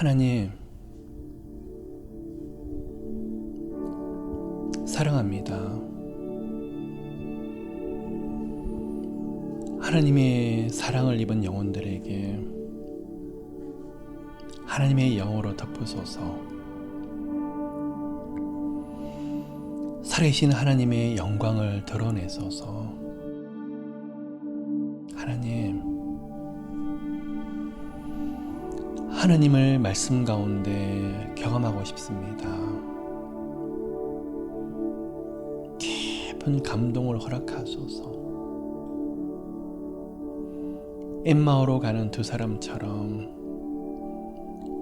하나님, 사랑합니다. 하나님의 사랑을 입은 영혼들에게 하나님의 영으로 덮으소서. 살아계신 하나님의 영광을 드러내소서. 하나님, 하나님을 말씀 가운데 경험하고 싶습니다. 깊은 감동을 허락하소서. 엠마오로 가는 두 사람처럼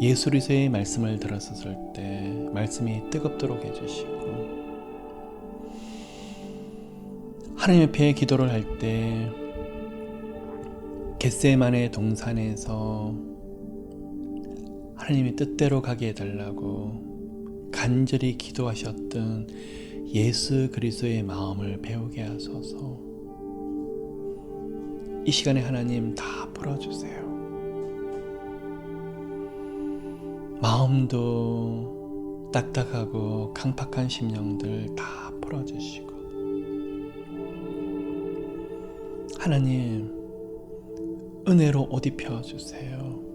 예수 그리스도의 말씀을 들었을 때 말씀이 뜨겁도록 해주시고 하나님 앞에 기도를 할 때 겟세만의 동산에서 하나님의 뜻대로 가게 해달라고 간절히 기도하셨던 예수 그리스도의 마음을 배우게 하소서. 이 시간에 하나님 다 풀어주세요. 마음도 딱딱하고 강팍한 심령들 다 풀어주시고 하나님 은혜로 옷 입혀 주세요.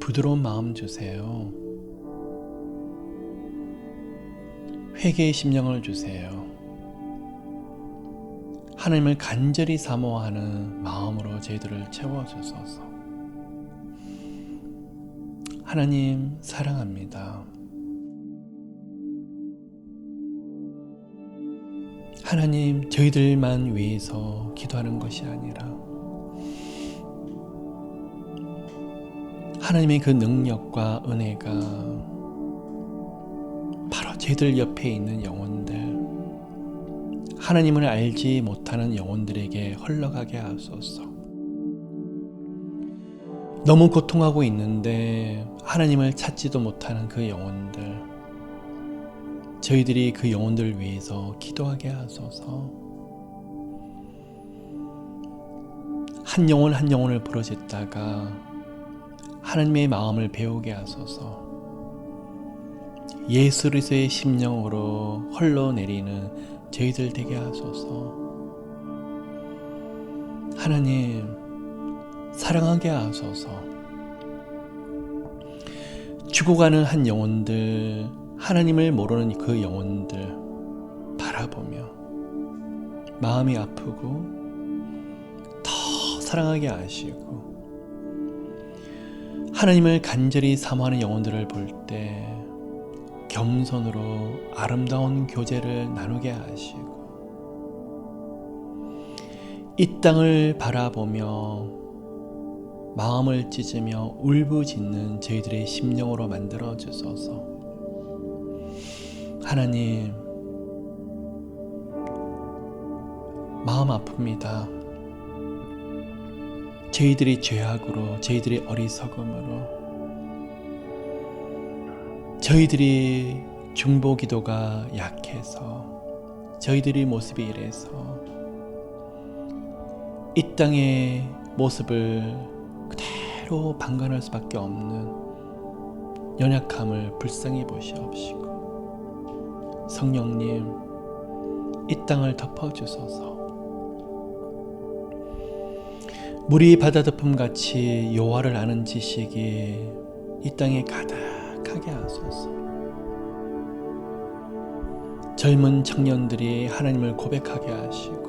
부드러운 마음 주세요. 회개의 심령을 주세요. 하나님을 간절히 사모하는 마음으로 저희들을 채워주소서. 하나님 사랑합니다. 하나님 저희들만 위해서 기도하는 것이 아니라 하나님의 그 능력과 은혜가 바로 저희들 옆에 있는 영혼들 하나님을 알지 못하는 영혼들에게 흘러가게 하소서. 너무 고통하고 있는데 하나님을 찾지도 못하는 그 영혼들 저희들이 그 영혼들 위해서 기도하게 하소서. 한 영혼 한 영혼을 부러졌다가 하나님의 마음을 배우게 하소서. 예수 그리스도의 심령으로 흘러내리는 저희들 되게 하소서. 하나님 사랑하게 하소서. 죽어가는 한 영혼들 하나님을 모르는 그 영혼들 바라보며 마음이 아프고 더 사랑하게 하시고 하나님을 간절히 사모하는 영혼들을 볼 때 겸손으로 아름다운 교제를 나누게 하시고 이 땅을 바라보며 마음을 찢으며 울부짖는 저희들의 심령으로 만들어 주소서. 하나님, 마음 아픕니다. 저희들이 죄악으로, 저희들이 어리석음으로, 저희들이 중보 기도가 약해서, 저희들이 모습이 이래서, 이 땅의 모습을 그대로 방관할 수밖에 없는 연약함을 불쌍히 보시옵시고, 성령님, 이 땅을 덮어주소서. 물이 바다 덮음 같이 여호와를 아는 지식이 이 땅에 가득하게 하소서. 젊은 청년들이 하나님을 고백하게 하시고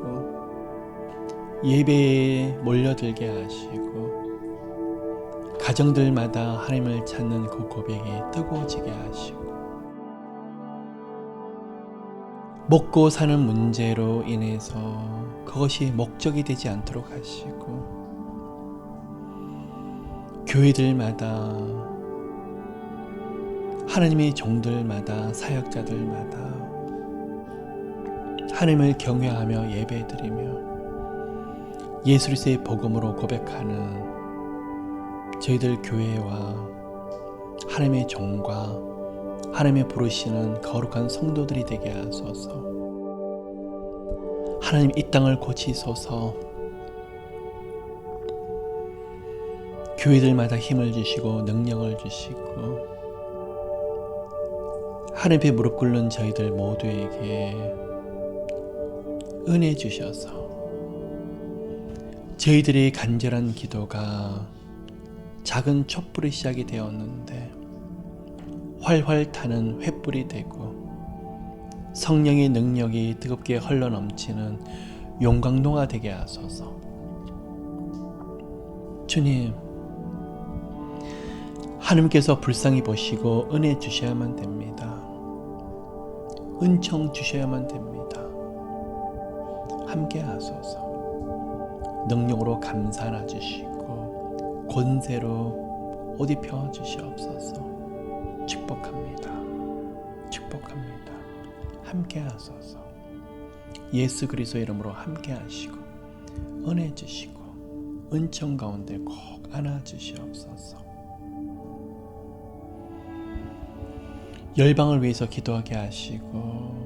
예배에 몰려들게 하시고 가정들마다 하나님을 찾는 그 고백이 뜨거워지게 하시고 먹고 사는 문제로 인해서 그것이 목적이 되지 않도록 하시고 교회들마다 하나님의 종들마다 사역자들마다 하나님을 경외하며 예배드리며 예수 그리스도의 복음으로 고백하는 저희들 교회와 하나님의 종과 하나님의 부르시는 거룩한 성도들이 되게 하소서. 하나님 이 땅을 고치소서. 교회들마다 힘을 주시고 능력을 주시고 하늘 앞에 무릎 꿇는 저희들 모두에게 은혜 주셔서 저희들의 간절한 기도가 작은 촛불의 시작이 되었는데 활활 타는 횃불이 되고 성령의 능력이 뜨겁게 흘러넘치는 용광로가 되게 하소서. 주님, 하나님께서 불쌍히 보시고 은혜 주셔야만 됩니다. 은총 주셔야만 됩니다. 함께 하소서. 능력으로 감사나 주시고 권세로 옷 입혀 주시옵소서. 축복합니다. 축복합니다. 함께 하소서. 예수 그리스도 이름으로 함께 하시고 은혜 주시고 은총 가운데 꼭 안아 주시옵소서. 열방을 위해서 기도하게 하시고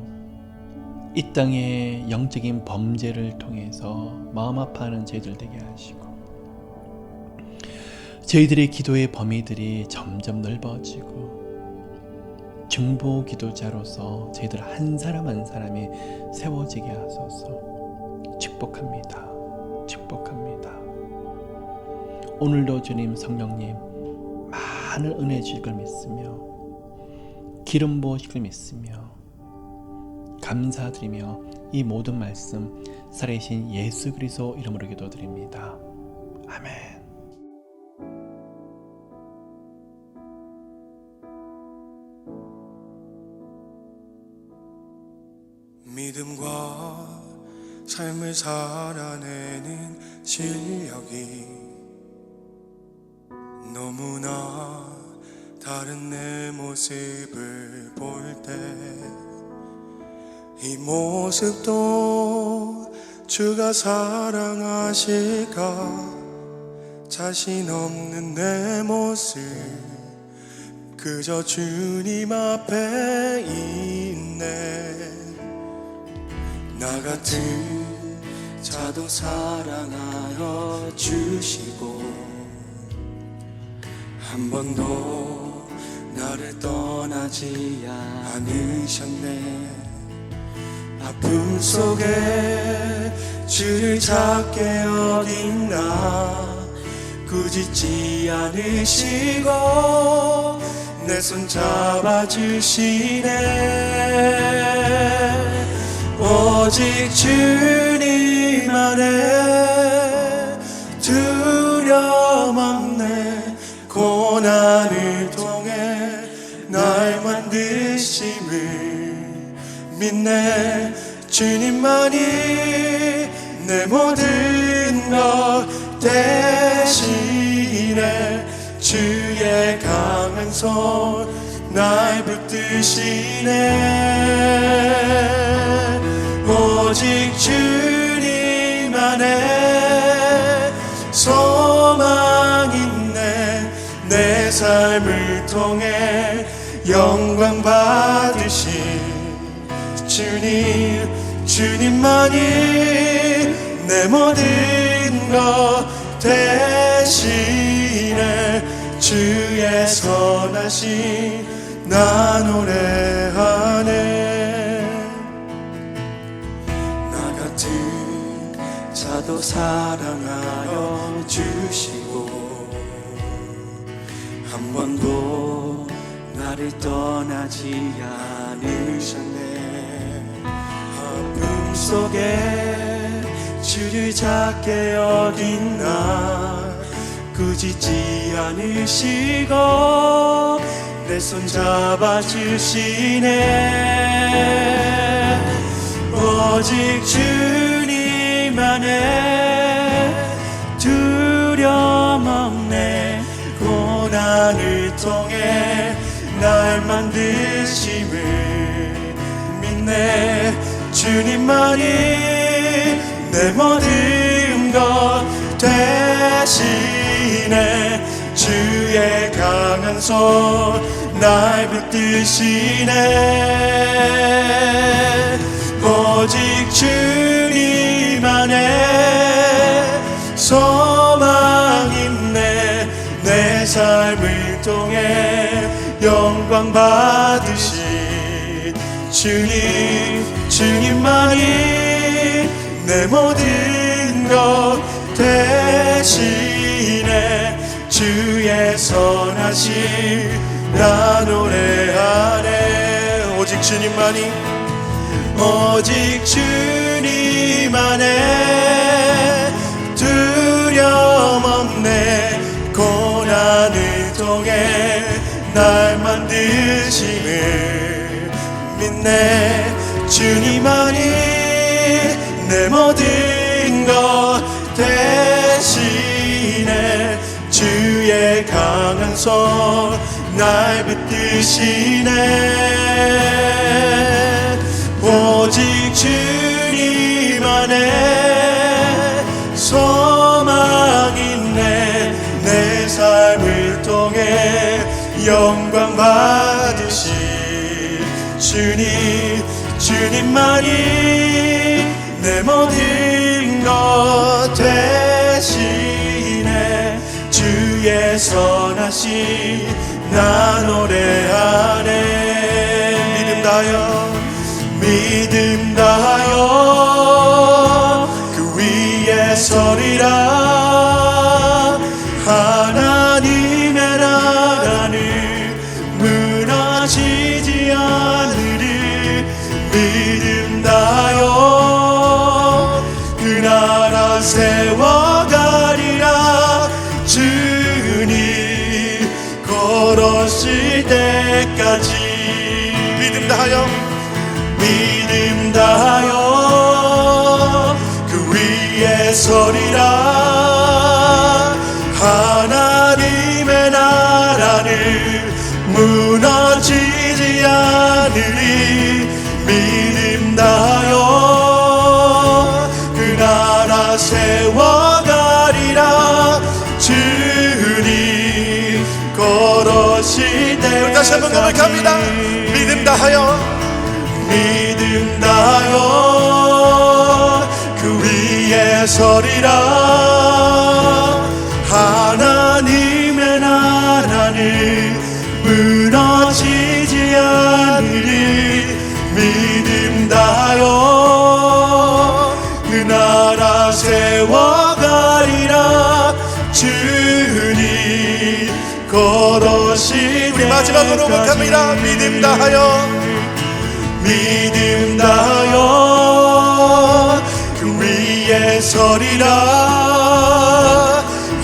이 땅의 영적인 범죄를 통해서 마음 아파하는 저희들 되게 하시고 저희들의 기도의 범위들이 점점 넓어지고 중보 기도자로서 저희들 한 사람 한 사람이 세워지게 하소서 축복합니다. 축복합니다. 오늘도 주님 성령님 많은 은혜 주실 걸 믿으며 기름 부으실 걸 믿으며 감사드리며 이 모든 말씀 살아계신 예수 그리스도 이름으로 기도드립니다. 아멘. 믿음과 삶을 살아내는 실력이 너무나 다른 내 모습을 볼 때 이 모습도 주가 사랑하실까? 자신 없는 내 모습 그저 주님 앞에 있네. 나 같은 자도 사랑하여 주시고 한 번도 나를 떠나지 않으셨네. 아픔 속에 주를 찾게 어딘 나 꾸짖지 않으시고 내 손 잡아주시네. 오직 주님 안에 두려움 없네 고난을 날 만드심을 믿네. 주님만이 내 모든 것 대신에 주의 강한 손 날 붙드시네. 오직 주님 안에 소망 있네. 내 삶을 통해 영광 받으신 주님 주님만이 내 모든 것 대신에 주의 선하신 나 노래하네. 나 같은 자도 사랑하여 주시고 한 번도 나를 떠나지 않으셨네. 아픔 속에 주를 찾게 어딘 나. 꾸짖지 않으시고 내 손 잡아주시네. 오직 주님 안에 두려움 없네. 고난을 통해 날 만드심을 믿네. 주님만이 내 모든 것 대신에 주의 강한 손날 붙드시네. 오직 주님 안에 소망 있네. 삶을 통해 영광 받으신 주님 주님만이 내 모든 것 대신에 주의 선하심 나 노래하네 오직 주님만이 오직 주님 안에 두려움 없네 고난을 통해 날 만드심을 믿네 주님만이 내 모든 것 대신에 주의 강한 손 날 붙드시네. 오직 주 주님만이 내 모든 것 대신에 주의 선하심 나 노래하 않으리 믿음 다하여 그 나라 세워가리라. 주님 걸으실 때 다시 한번 고백합니다. 믿음 다하여. 믿음 다하여 그 위에 서리라. 하나님의 나라는 마지막으로 고백합니다. 믿음 다하여. 믿음 다하여. 그 위에 서리라.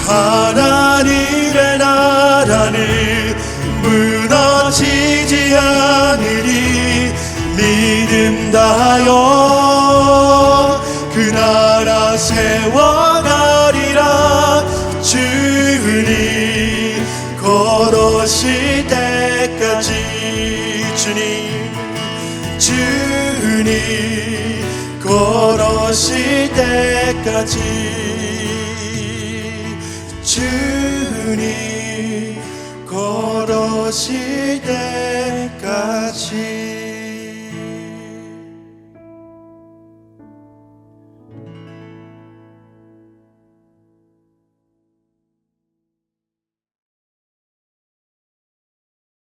하나님의 나라는 무너지지 않으리. 믿음 다하여 주님 걸으실 때까지 주님 걸으실 때까지